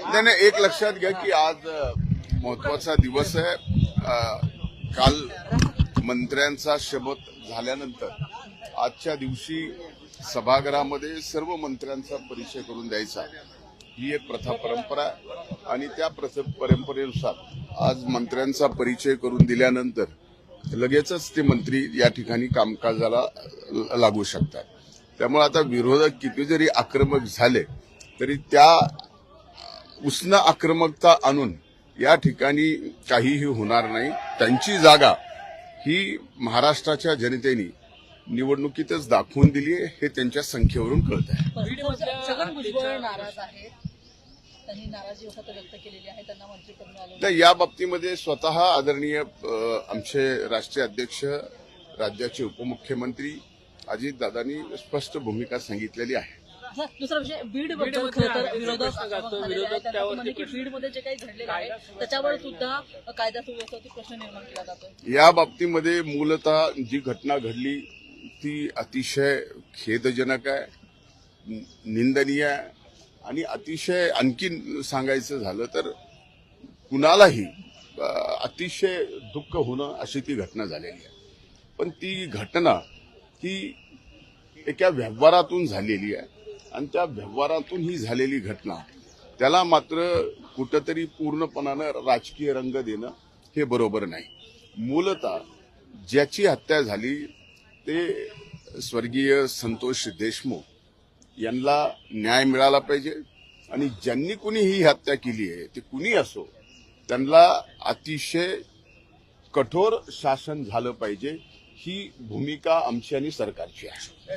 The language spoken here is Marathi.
नाही नाही एक लक्षात घ्या की आज महत्त्वाचा दिवस आहे. काल मंत्र्यांचा शपथ झाल्यानंतर आजच्या दिवशी सभागृहामध्ये सर्व मंत्र्यांचा परिचय करून द्यायचा. ही एक प्रथा परंपरा आहे आणि त्या प्रथ- परंपरेनुसार आज मंत्र्यांचा परिचय करून दिल्यानंतर लगेचच ते मंत्री या ठिकाणी कामकाजाला लागू शकतात. त्यामुळे आता विरोधक किती जरी आक्रमक झाले तरी त्या उष्ण आक्रमकता आणून या ठिकाणी काहीही होणार नाही. त्यांची जागा ही महाराष्ट्राच्या जनतेने निवडणुकीतच दाखवून दिली आहे हे त्यांच्या संख्येवरून कळत आहे. छगन भुजबळ नाराज आहेत त्यांनी नाराजी व्यक्त व्यक्त केलेली आहे. त्यांना मंत्रीपद मिळालं तर या बाबतीमध्ये स्वतः आदरणीय आमचे राष्ट्रीय अध्यक्ष राज्याचे उपमुख्यमंत्री अजितदादांनी स्पष्ट भूमिका सांगितलेली आहे. दुसरा विषय बीडबद्दल खरं तर विरोधक झालेले आहेत. त्यांना असं म्हणे की बीडमध्ये जे काही घडलेलं आहे त्याच्यावर सुद्धा कायदा सुव्यवस्थेवरती प्रश्न निर्माण केला जातोय. या बाबतीमध्ये मूलतः जी घटना घडली ती अतिशय खेदजनक आहे निंदनीय आहे. आणि अतिशय आणखी सांगायचं झालं तर कुणालाही अतिशय दुःख होणं अशी ती घटना झालेली आहे. पण ती घटना ही एका व्यवहारातून झालेली आहे. आणि त्या व्यवहारातून ही झालेली घटना त्याला मात्र कुठंतरी पूर्णपणानं राजकीय रंग देणं हे बरोबर नाही. मूलतः ज्याची हत्या झाली ते स्वर्गीय संतोष देशमुख यांना न्याय मिळाला पाहिजे आणि ज्यांनी कुणी ही हत्या केली आहे ते कुणी असो त्यांना अतिशय कठोर शासन झालं पाहिजे ही भूमिका आमची आणि सरकारची आहे.